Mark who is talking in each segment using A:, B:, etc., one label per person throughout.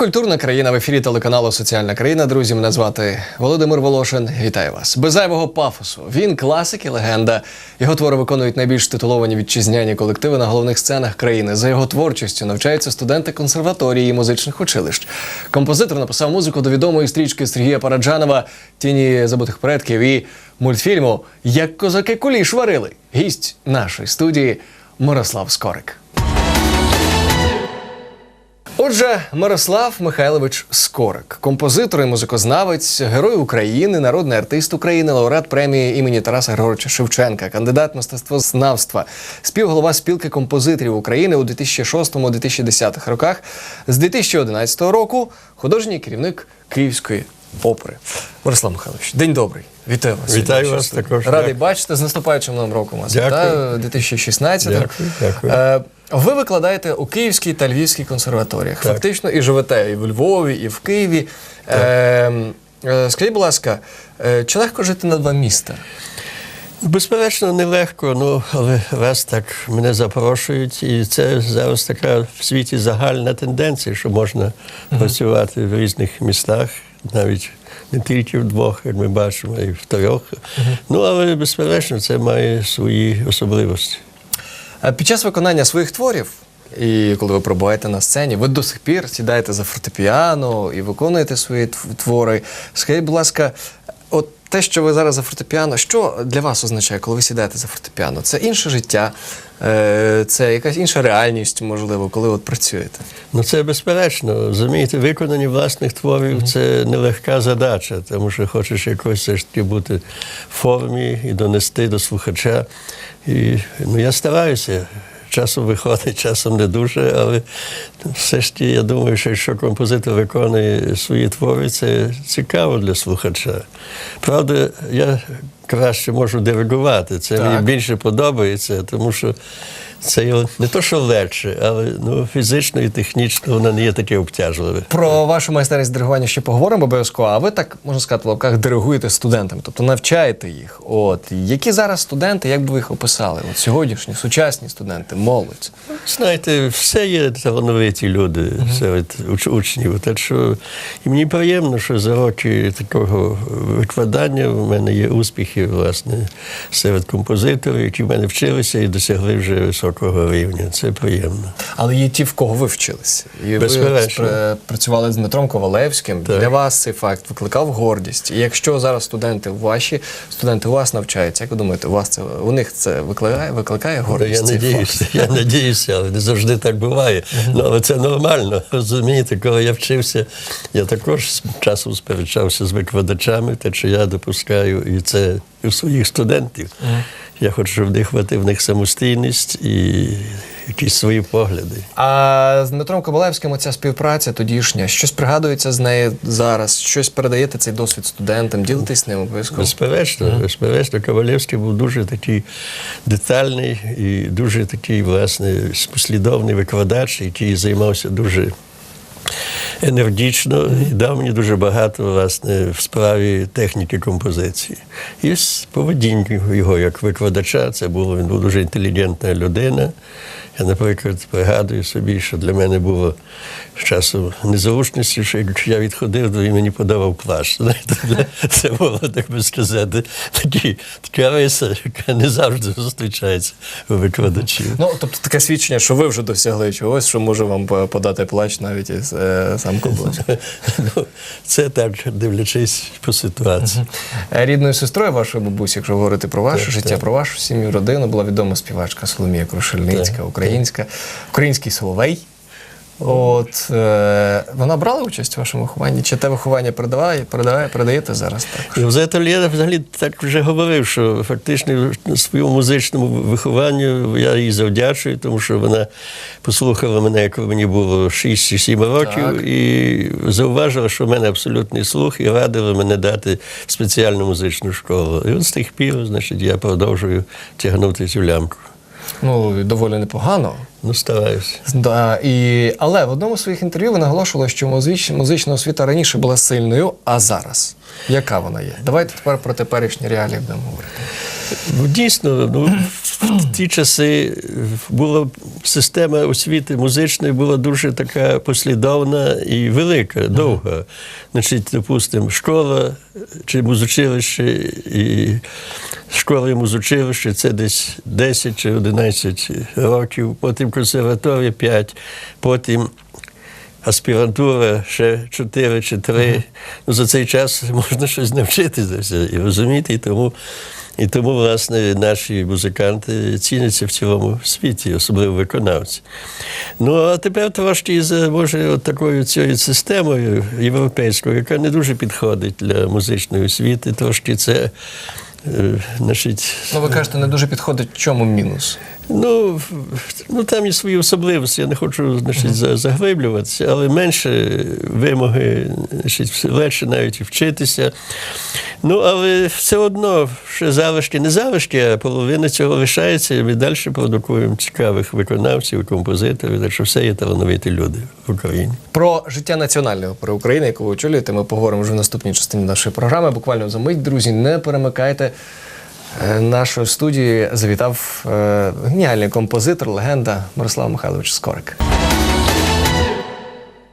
A: культурна країна в ефірі телеканалу Соціальна країна. Друзі, мене звати Володимир Волошин. Вітаю вас. Без зайвого пафосу. Він класик і легенда. Його твори виконують найбільш титуловані вітчизняні колективи на головних сценах країни. За його творчістю навчаються студенти консерваторії і музичних училищ. Композитор написав музику до відомої стрічки Сергія Параджанова Тіні забутих предків і мультфільму Як козаки куліш варили. Гість нашої студії Мирослав Скорик. Отже, Мирослав Михайлович Скорик, композитор і музикознавець, герой України, народний артист України, лауреат премії імені Тараса Григоровича Шевченка, кандидат мистецтвознавства, співголова спілки композиторів України у 2006-2010 роках. З 2011 року художній керівник Київської опери. Мирослав Михайлович, день добрий. Вітаю вас.
B: Вітаю вас також.
A: Радий
B: Дякую.
A: бачити з наступаючим новим роком. вас.
B: Дякую.
A: Вітаю, 2016.
B: Дякую, дякую.
A: Ви викладаєте у Київській та Львівській консерваторіях.
B: Так.
A: Фактично і живете і в Львові, і в Києві. Е, е, скажіть, будь ласка, е, чи легко жити на два міста?
B: Безперечно, нелегко, ну але раз так мене запрошують, і це зараз така в світі загальна тенденція, що можна працювати в різних містах, навіть не тільки в двох, як ми бачимо, й в трьох. Ну але безперечно, це має свої особливості.
A: Е, Під час виконання своїх творів, і коли ви пробуваєте на сцені, ви до сих пір сідаєте за фортепіано і виконуєте свої твори. Скажіть, будь ласка, от те, що ви зараз за фортепіано, що для вас означає, коли ви сідаєте за фортепіано? Це інше життя, е, це якась інша реальність, можливо, коли от працюєте.
B: Ну, це безперечно. Розумієте, виконання власних творів це нелегка задача, тому що хочеш якось все ж таки бути в формі і донести до слухача. І ну, я стараюся. Часом виходить, часом не дуже, але все ж таки я думаю, що якщо композитор виконує свої твори, це цікаво для слухача. Правда, я краще можу диригувати. Це
A: Так.
B: мені більше подобається, тому що це не то, що легше, але ну, фізично і технічно воно не є таке обтяжливе.
A: Про вашу майстерність диригування ще поговоримо обов'язково. А ви так можна сказати, в лапках диригуєте студентами, тобто навчаєте їх. От які зараз студенти, як би ви їх описали? От сьогоднішні сучасні студенти, молодь.
B: Знаєте, все є талановиті люди серед уч- учнів. Так що і мені приємно, що за роки такого викладання в мене є успіхи, власне, серед композиторів, які в мене вчилися і досягли вже високого рівня. Це приємно.
A: Але є ті, в кого ви вчилися. І ви
B: Безперечно.
A: спре- працювали з Дмитром Ковалевським.
B: Так.
A: Для вас цей факт викликав гордість. І якщо зараз студенти ваші, студенти у вас навчаються, як ви думаєте, у вас це у них це викликає, викликає гордість?
B: Я надіюся, я надіюся, але не завжди так буває. Ну, але це нормально. Розумієте, коли я вчився, я також часом сперечався з викладачами, те, що я допускаю, і це у своїх студентів. Я хочу, щоб в них хватив в них самостійність і якісь свої погляди.
A: А з Дмитром Ковалевським оця співпраця тодішня, щось пригадується з нею зараз, щось передаєте цей досвід студентам, ділитесь ним обов'язково.
B: Безперечно, безперечно, Ковалевський був дуже такий детальний і дуже такий, власне, послідовний викладач, який займався дуже енергічно і дав мені дуже багато власне в справі техніки композиції. І з поведінкою його як викладача, це було він був дуже інтелігентна людина. Я, наприклад, пригадую собі, що для мене було з часу незручності, що якщо я відходив, то він мені подавав плащ. Це було, так би сказати, такі, така риса, яка не завжди зустрічається у викладачів.
A: Ну, тобто таке свідчення, що ви вже досягли чогось, що може вам подати плач навіть із е, сам Ковалевський.
B: Ну, це так, дивлячись по ситуації.
A: Е, Рідною сестрою вашої бабусі, якщо говорити про ваше
B: Так,
A: життя,
B: так.
A: про вашу сім'ю, родину, була відома співачка Соломія Крушельницька,
B: Так,
A: українська, український Соловей. От е, вона брала участь у вашому вихованні? Чи те виховання передаває, передаває, передаєте зараз так?
B: І взагалі я взагалі так вже говорив, що фактично своєму музичному вихованню я їй завдячую, тому що вона послухала мене, як мені було 6 чи 7 років,
A: Так.
B: і зауважила, що в мене абсолютний слух, і радила мене дати спеціальну музичну школу. І от з тих пір, значить, я продовжую тягнути цю лямку.
A: Ну, доволі непогано.
B: Ну, стараюся.
A: Да, і, але в одному з своїх інтерв'ю ви наголошували, що музич, музична освіта раніше була сильною, а зараз яка вона є? Давайте тепер про теперішні реалії будемо говорити.
B: Ну, дійсно, ну, в ті часи була система освіти музичної була дуже така послідовна і велика, довга. Значить, допустимо, школа чи музучилище і школа і музучилище це десь 10 чи 11 років, потім консерваторія 5, потім аспірантура ще 4 чи 3. Ну, за цей час можна щось навчитися все, і розуміти, і тому. І тому, власне, наші музиканти ціняться в цілому світі, особливо виконавці. Ну, а тепер трошки за може от такою цією системою європейською, яка не дуже підходить для музичної освіти, трошки це. е, Значить,
A: Ну, ви кажете, не дуже підходить. В чому мінус?
B: Ну, ну там є свої особливості, я не хочу значить, за- заглиблюватися, але менше вимоги, значить, легше навіть вчитися. Ну, але все одно ще залишки, не залишки, а половина цього лишається, і ми далі продукуємо цікавих виконавців, композиторів, так що все є талановиті люди в Україні.
A: Про життя національної опери України, яку ви очолюєте, ми поговоримо вже в наступній частині нашої програми. Буквально за мить, друзі, не перемикайте. Е, Нашої студії завітав е, геніальний композитор, легенда Мирослав Михайлович Скорик.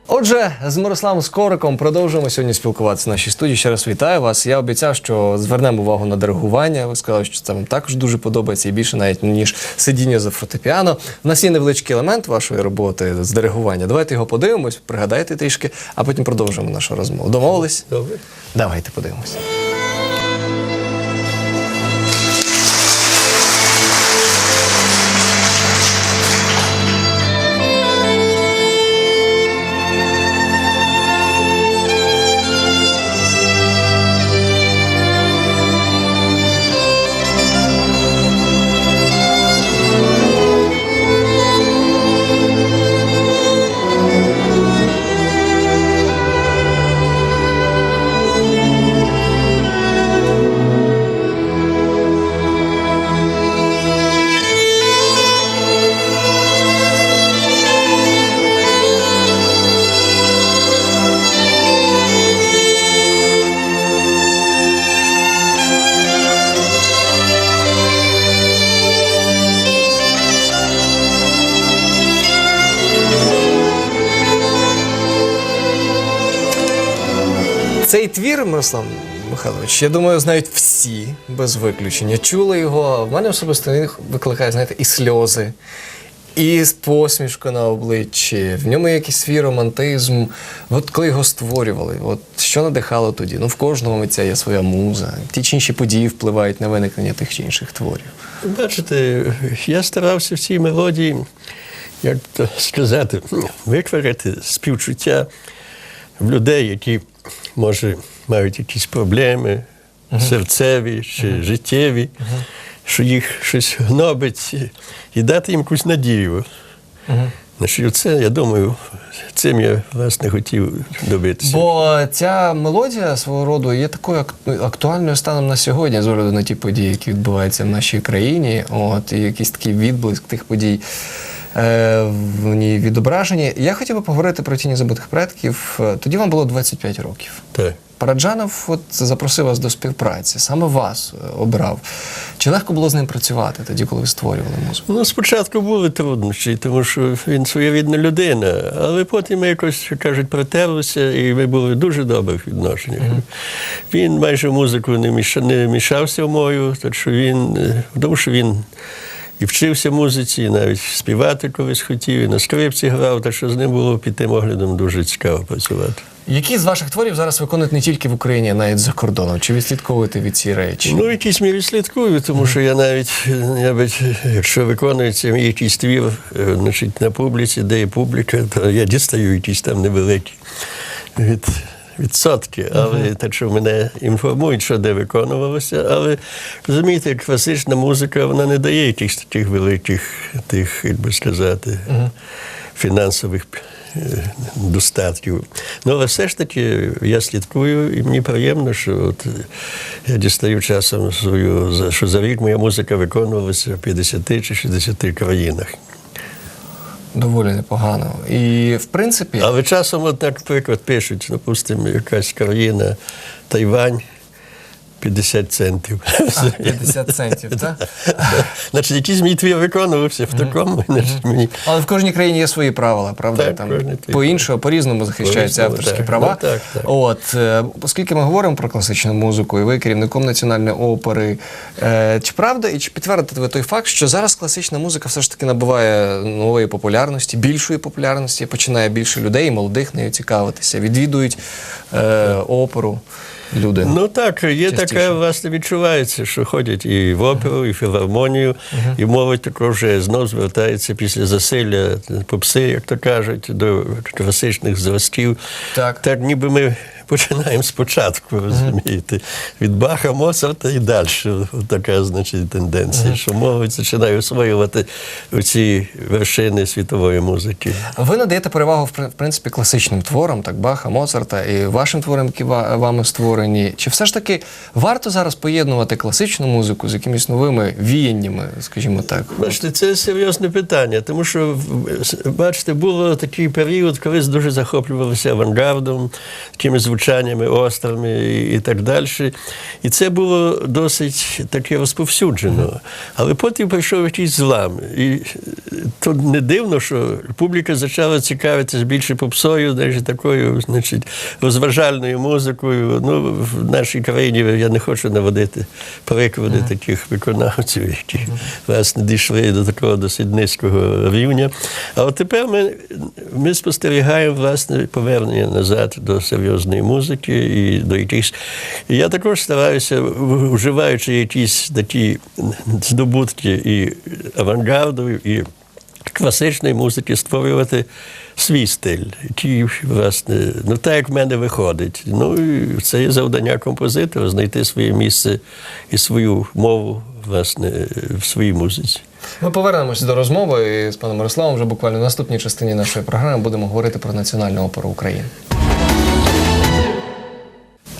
A: Отже, з Мирославом Скориком продовжуємо сьогодні спілкуватися в нашій студії. Ще раз вітаю вас. Я обіцяв, що звернемо увагу на диригування. Ви сказали, що це вам також дуже подобається і більше навіть ніж сидіння за фортепіано. У нас є невеличкий елемент вашої роботи з диригування. Давайте його подивимось, пригадайте трішки, а потім продовжимо нашу розмову. Домовились?
B: Добре?
A: Давайте подивимось. Цей твір, Мирослав Михайлович, я думаю, знають всі без виключення. Чули його. В мене особисто він викликає, знаєте, і сльози, і посмішку на обличчі. В ньому якийсь свій романтизм. От коли його створювали, от що надихало тоді? Ну, в кожного митця є своя муза. Ті чи інші події впливають на виникнення тих чи інших творів.
B: Бачите, я старався в цій мелодії, як сказати, викварити співчуття в людей, які, може, мають якісь проблеми серцеві чи життєві, що їх щось гнобить, і- дати їм якусь надію. Значить, це, я думаю, цим я власне хотів добитися.
A: Бо ця мелодія свого роду є такою актуальною станом на сьогодні, з огляду на ті події, які відбуваються в нашій країні. От і якийсь такий відблиск тих подій в ній відображені. Я хотів би поговорити про тіні забутих предків. Е, Тоді вам було 25 років.
B: Так.
A: Параджанов от запросив вас до співпраці, саме вас е, обрав. Чи легко було з ним працювати тоді, коли ви створювали музику?
B: Ну, спочатку були труднощі, тому що він своєрідна людина, але потім ми якось, кажуть, притерлися, і ми були в дуже добрих відношеннях. Він майже музику не, міша, не мішався в мою, так що він, е, тому що він і вчився музиці, і навіть співати колись хотів, і на скрипці грав, так що з ним було під тим оглядом дуже цікаво працювати.
A: Які з ваших творів зараз виконують не тільки в Україні, а навіть за кордоном? Чи відслідковуєте від ці речі?
B: Ну, в якійсь мірі слідкую, тому що я навіть, би, якщо виконується мій якийсь твір е, значить, на публіці, де є публіка, то я дістаю якісь там невеликі від, відсотки. Але так що мене інформують, що де виконувалося. Але розумієте, класична музика вона не дає якихось таких великих, тих, як би сказати, фінансових. е, Достатків. Ну, але все ж таки я слідкую, і мені приємно, що от я дістаю часом свою, що за рік моя музика виконувалася в 50 чи 60 країнах.
A: Доволі непогано. І в принципі,
B: Але часом, от, приклад пишуть, допустимо, якась країна, Тайвань, 50 центів.
A: А, 50 центів, так?
B: Значить, якийсь мій твір виконувався в такому, мені.
A: Але в кожній країні є свої правила, правда?
B: Так,
A: Там по-іншому, по-різному захищаються
B: По-різному,
A: авторські
B: так.
A: права.
B: Ну, так, так.
A: От, е, оскільки ми говоримо про класичну музику, і ви керівником національної опери, е, чи правда і чи підтвердите ви той факт, що зараз класична музика все ж таки набуває нової популярності, більшої популярності, починає більше людей, молодих нею цікавитися, відвідують е, оперу люди.
B: Ну так, є
A: Частіше.
B: Таке, власне, відчувається, що ходять і в оперу, і в філармонію, і мовить також вже знов звертається після засилля попси, як то кажуть, до класичних зразків.
A: Так.
B: так ніби ми починаємо спочатку, розумієте, від Баха, Моцарта і далі. Така, значить, тенденція, що молодь починає освоювати ці вершини світової музики.
A: Ви надаєте перевагу в принципі класичним творам, так Баха, Моцарта і вашим творам, які вами створені. Чи все ж таки варто зараз поєднувати класичну музику з якимись новими віяннями, скажімо так?
B: Бачите, це серйозне питання, тому що бачите, було такий період, коли дуже захоплювалися авангардом, такими звучаннями, острими і, і так далі. І це було досить таке розповсюджено. Але потім прийшов якийсь злам. І е, то не дивно, що публіка почала цікавитися більше попсою, навіть такою, значить, розважальною музикою. Ну, в нашій країні я не хочу наводити приклади таких виконавців, які власне дійшли до такого досить низького рівня. А от тепер ми, ми спостерігаємо власне повернення назад до серйозної музики і до якихось. Я також стараюся, вживаючи якісь такі здобутки і авангарду, і класичної музики створювати свій стиль, який, власне, ну так як в мене виходить. Ну і це є завдання композитора знайти своє місце і свою мову, власне, в своїй музиці.
A: Ми повернемося до розмови з паном Мирославом вже буквально в наступній частині нашої програми будемо говорити про національну оперу України.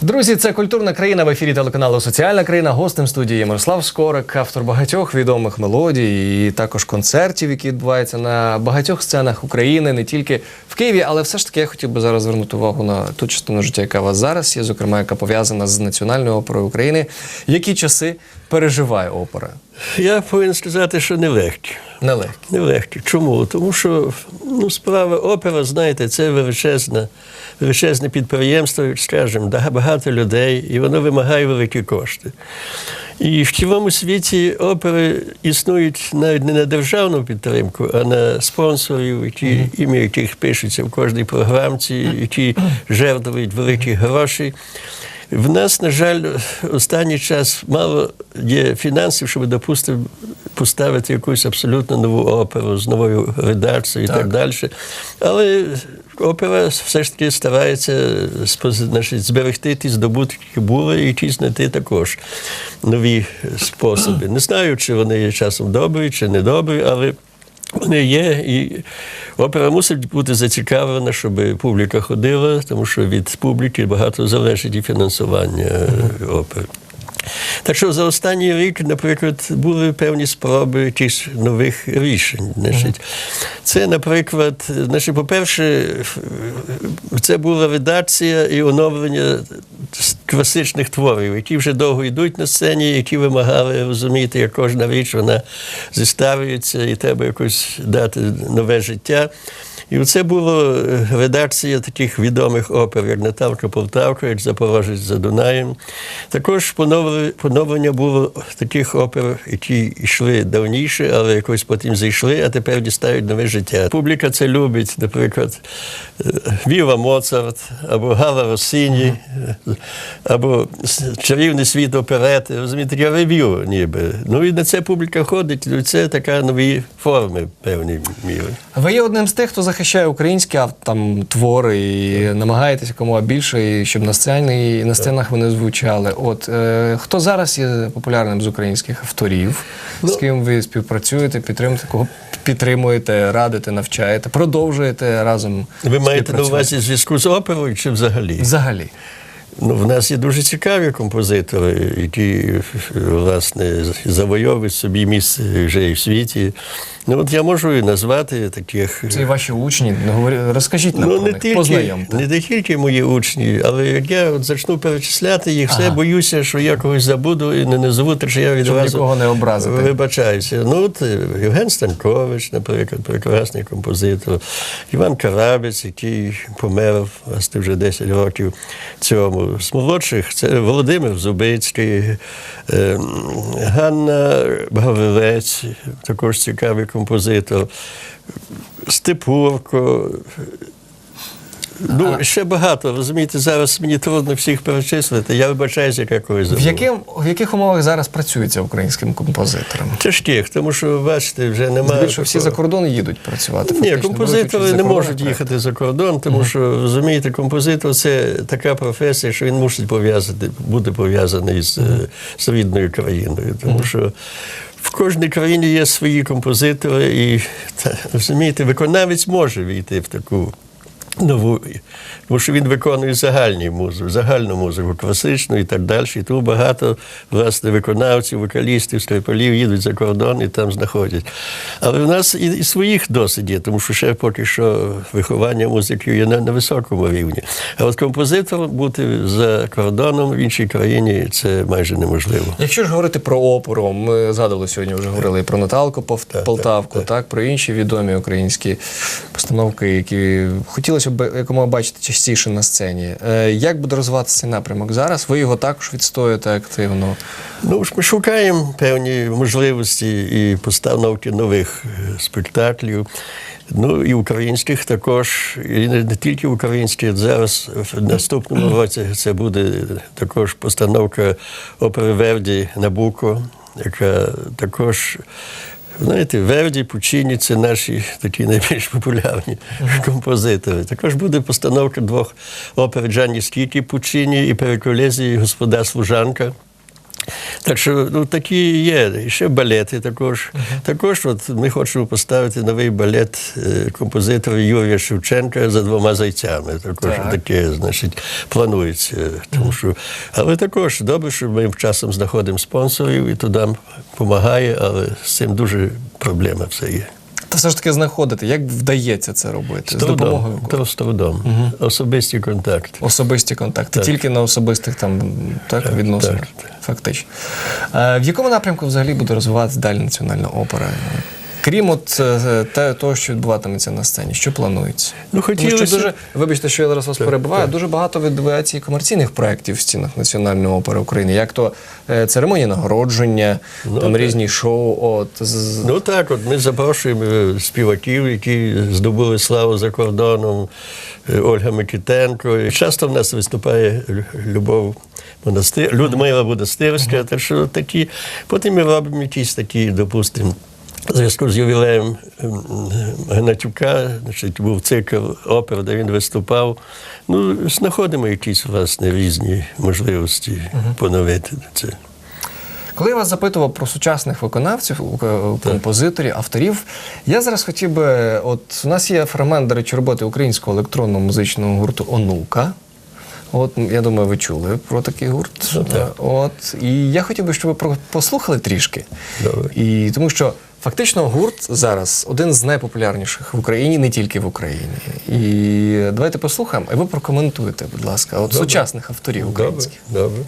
A: Друзі, це культурна країна в ефірі телеканалу Соціальна країна. Гостем студії Мирослав Скорик, автор багатьох відомих мелодій і також концертів, які відбуваються на багатьох сценах України, не тільки в Києві. Але все ж таки я хотів би зараз звернути увагу на ту частину життя, яка у вас зараз є, зокрема, яка пов'язана з національною оперою України. Які часи переживає опера?
B: Я повинен сказати, що нелегкі.
A: Нелегкі.
B: Нелегкі. Чому? Тому що ну, справа опера, знаєте, це величезне, величезне підприємство, скажімо, багато людей, і воно вимагає великі кошти. І в цілому світі опери існують навіть не на державну підтримку, а на спонсорів, які, ім'я яких пишуться в кожній програмці, які жертвують великі гроші. В нас, на жаль, останній час мало є фінансів, щоб, допустимо, поставити якусь абсолютно нову оперу з новою редакцією і так, далі. Але опера все ж таки старається значить, зберегти ті здобутки, які були, і ті знайти також нові способи. Не знаю, чи вони є часом добрі, чи не добрі, але вони є, і опера мусить бути зацікавлена, щоб публіка ходила, тому що від публіки багато залежить і фінансування е, опери. Так що за останній рік, наприклад, були певні спроби якихось нових рішень. Значить, це, наприклад, значить, по-перше, це була редакція і оновлення класичних творів, які вже довго йдуть на сцені, які вимагали розуміти, як кожна річ вона зістарюється, і треба якось дати нове життя. І це була е, редакція таких відомих опер, як Наталка Полтавка, як Запорожець за Дунаєм. Також поновлення було таких опер, які йшли давніше, але якось потім зайшли, а тепер дістають нове життя. Публіка це любить, наприклад, е, Віва Моцарт, або Гала Росіні, е, або Чарівний світ оперети. Розумієте, таке рев'ю ніби. Ну і на це публіка ходить, і це така нові форми певні міри.
A: Ви є одним з тих, хто захищає українські ав- там твори і намагаєтеся якомога більше, і щоб на сцені і на сценах вони звучали. От е, хто зараз є популярним з українських авторів? з ким ви співпрацюєте, підтримуєте, кого підтримуєте, радите, навчаєте, продовжуєте разом.
B: Ви маєте на увазі зв'язку з оперою чи взагалі?
A: Взагалі.
B: Ну, в нас є дуже цікаві композитори, які власне завойовують собі місце вже і в світі. Ну от я можу і назвати таких.
A: Це і ваші учні. Ну, Розкажіть нам
B: Ну,
A: про
B: не
A: них,
B: тільки,
A: познайомте.
B: не тільки мої учні, але як я от зачну перечисляти їх, все
A: Ага.
B: боюся, що я когось забуду і не назову, так що я відразу
A: нікого не образити.
B: вибачаюся. Ну, от е, Євген Станкович, наприклад, прекрасний композитор, Іван Карабець, який помер власне вже 10 років цьому. З молодших це Володимир Зубицький, е, Ганна Гаврилець, також цікавий композитор. Степурко. Ну, ще багато, розумієте, зараз мені трудно всіх перечислити. Я вибачаюся, як я
A: В, яким, в яких умовах зараз працюється українським композитором?
B: Тяжких, тому що, бачите, вже немає.
A: Здебільшого всі за кордон їдуть працювати.
B: Ні, композитори не можуть їхати за кордон, тому що розумієте, композитор це така професія, що він мусить пов'язати, бути пов'язаний з, е, з рідною країною. Тому що в кожній країні є свої композитори, і розумієте, виконавець може війти в таку. Нову, тому що він виконує загальні музику, загальну музику, класичну і так далі. І тому багато власне виконавців, вокалістів, скрипалів їдуть за кордон і там знаходять. Але в нас і, і своїх досить є, тому що ще поки що виховання музики є на, на високому рівні. А от композитор бути за кордоном в іншій країні це майже неможливо.
A: Якщо ж говорити про оперу, ми згадували сьогодні, вже говорили і про Наталку Полтавку, так, про інші відомі українські постановки, які хотілося б якомога бачити частіше на сцені. Е, Як буде розвиватися цей напрямок зараз? Ви його також відстоюєте активно.
B: Ну ж ми шукаємо певні можливості і постановки нових е, спектаклів. Ну і українських також, і не, не тільки українських. Зараз в наступному році це буде також постановка опери Верді Набуко, яка також. Знаєте, Верді, Пучині це наші такі найбільш популярні композитори. Також буде постановка двох опер Джанні Скіті Пучині і переколезії Господа Служанка. Так що ну, такі є. І ще балети також. Також от ми хочемо поставити новий балет е, композитора Юрія Шевченка за двома зайцями. Також
A: Так.
B: таке, значить, планується. Тому що, але також добре, що ми часом знаходимо спонсорів і туди допомагає, але з цим дуже проблема все є.
A: Та все ж таки знаходити, як вдається це робити? З
B: Трудом,
A: допомогою
B: то з трудом. Особисті контакти.
A: особисті контакти,
B: Так.
A: тільки на особистих там так, відносинах.
B: так, так.
A: Фактично. Е, в якому напрямку взагалі буде розвиватися далі національна опера? Крім от е, те, того, що відбуватиметься на сцені, що планується?
B: Ну,
A: Тому що дуже, вибачте, що я зараз вас перебиваю, дуже багато відбувається і комерційних проєктів в стінах Національної опери України, як то е, церемонії нагородження,
B: Ну,
A: там
B: так.
A: різні шоу. От, з-
B: Ну так, от ми запрошуємо е, співаків, які здобули славу за кордоном. Ольга Микитенко. І часто в нас виступає Любов Монастир, Людмила Монастирська. Так що такі. Потім ми робимо якісь такі, допустимо. Зв'язку з ювілеєм Гнатюка, значить, був цикл опер, де він виступав. Ну, знаходимо якісь власне різні можливості поновити це.
A: Коли я вас запитував про сучасних виконавців, у- композиторів, авторів, я зараз хотів би. От у нас є фрагмент, до речі, роботи українського електронного музичного гурту Онука. От я думаю, ви чули про такий гурт.
B: Ну, так.
A: От і я хотів би, щоб ви послухали трішки.
B: Добре.
A: І тому що фактично гурт зараз один з найпопулярніших в Україні, не тільки в Україні. І давайте послухаємо, і ви прокоментуєте, будь ласка, от
B: Добре.
A: сучасних авторів українських.
B: добре.
C: Свою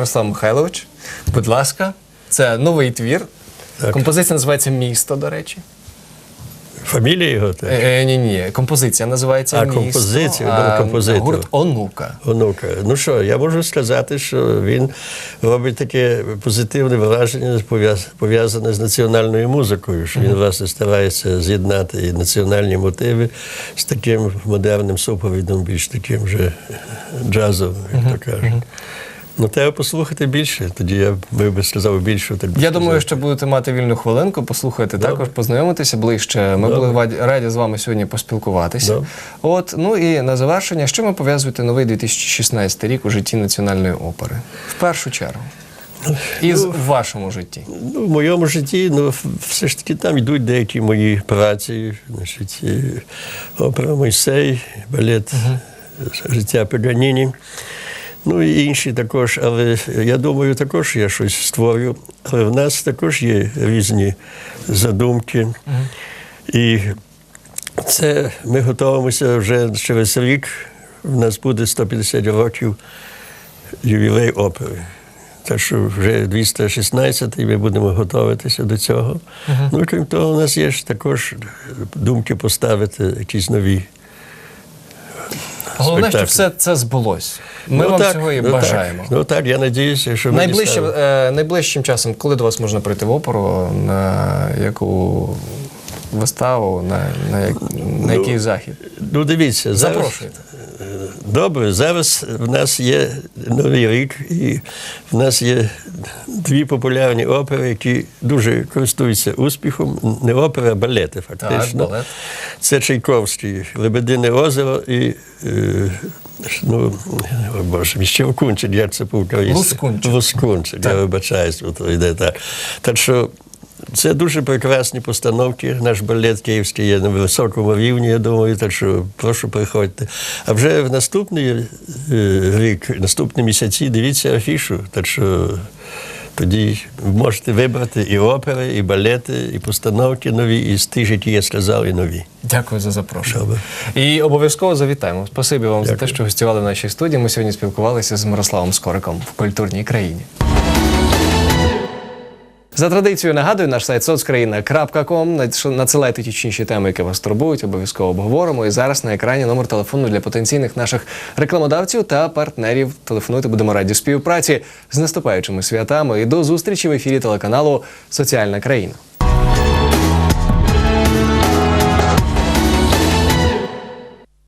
A: Мирослав Михайлович, будь ласка, це новий твір.
B: Так.
A: Композиція називається Місто, до речі.
B: Фамілія його так?
A: Е, ні, ні, композиція називається
B: А,
A: «Місто»,
B: композиція,
A: а
B: ну,
A: гурт Онука.
B: Онука. Ну що, я можу сказати, що він робить таке позитивне враження, пов'язане з національною музикою, що він, власне, старається з'єднати і національні мотиви з таким модерним суповідом, більш таким же джазовим, як то кажуть. Ну, треба послухати більше, тоді я би сказав більше. Так
A: Я думаю, що будете мати вільну хвилинку, послухайте також, познайомитися ближче. Ми були раді- з вами сьогодні поспілкуватися.
B: Добре.
A: От, ну і на завершення, що ви пов'язуєте новий 2016 рік у житті національної опери? В першу чергу. І з- в вашому житті.
B: Ну, в моєму житті ну, все ж таки там йдуть деякі мої праці. Значить, опера Мойсей, балет життя Паганіні. Ну і інші також, але я думаю, також я щось створю. Але в нас також є різні задумки. І це ми готуємося вже через рік. У нас буде 150 років ювілей опери. Так що вже 216 і ми будемо готуватися до цього. Ну, крім того, у нас є ж також думки поставити якісь нові.
A: Головне, щоб
B: спектаклі.
A: все це збулось. Ми
B: Ну,
A: вам
B: так,
A: цього і
B: ну,
A: бажаємо.
B: Так, ну так, я надіюся, що найближчим
A: е, найближчим часом, коли до вас можна прийти в опору, на яку виставу, на, на, на який захід?
B: Ну, дивіться, зараз,
A: Запрошуйте.
B: Добре, зараз в нас є новий рік, і в нас є дві популярні опери, які дуже користуються успіхом. Не опера, а балети, фактично.
A: балет.
B: Це Чайковський, Лебедине озеро і. Е, Ну, о Боже, мій Щелкунчик, як це по-українськи?
A: Лускунчик.
B: Лускунчик, я вибачаюсь, йде так. Так що це дуже прекрасні постановки. Наш балет київський є на високому рівні, я думаю, так що прошу приходьте. А вже в наступний е, рік, наступні місяці дивіться афішу. Так що тоді можете вибрати і опери, і балети, і постановки нові, і з тих, які я сказав, і нові.
A: Дякую за запрошення.
B: Добре.
A: І обов'язково завітаємо. Спасибі вам за те, що гостювали в нашій студії. Ми сьогодні спілкувалися з Мирославом Скориком в культурній країні. За традицією нагадую, наш сайт соцкраїна.ком. Надсилайте ті чи інші теми, які вас турбують, обов'язково обговоримо. І зараз на екрані номер телефону для потенційних наших рекламодавців та партнерів. Телефонуйте, будемо раді співпраці з наступаючими святами. І до зустрічі в ефірі телеканалу Соціальна країна.